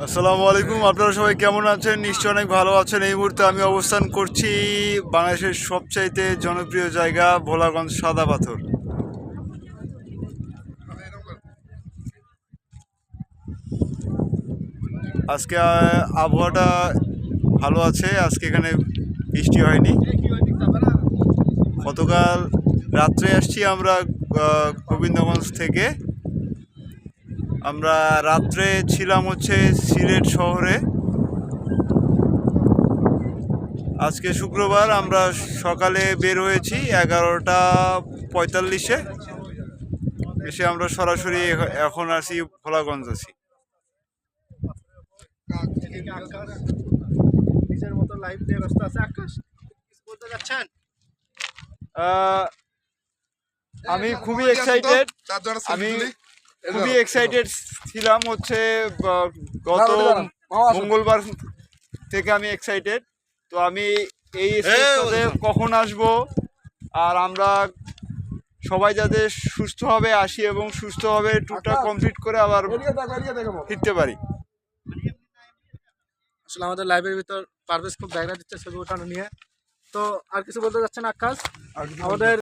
আসসালামু আলাইকুম, আপনারা সবাই কেমন আছেন? নিশ্চয় অনেক ভালো আছেন। এই মুহূর্তে আমি অবস্থান করছি বাংলাদেশের সবচাইতে জনপ্রিয় জায়গা ভোলাগঞ্জ সাদা পাথর। আজকে আবহাওয়াটা ভালো আছে। আজকে এখানে বৃষ্টি হয়নি। গতকাল রাত্রে আসছি আমরা গোবিন্দগঞ্জ থেকে। আমরা রাত্রে ছিলাম হচ্ছে সিলেট শহরে। আজকে শুক্রবার আমরা সকালে বের হয়েছি এগারোটা পঁয়তাল্লিশে। এসে আমরা সরাসরি এখন আসি ভোলাগঞ্জ আছি। আমি খুবই এক্সাইটেড আমি খুবই এক্সাইটেড ছিলাম হচ্ছে গত মঙ্গলবার থেকে আমি এক্সাইটেড তো আমি এই স্টেজটাতে কখন আসব? আর আমরা সবাই যাতে সুস্থভাবে আসি এবং সুস্থভাবে ট্যুরটা কমপ্লিট করে আবার ফিরতে পারি। আসলে আমাদের লাইভের ভিতর পারভেজ খুব ব্যাগরা দিচ্ছে ছবি ওঠানো নিয়ে। তো আর কিছু বলতে যাচ্ছেন আকাশ? আমাদের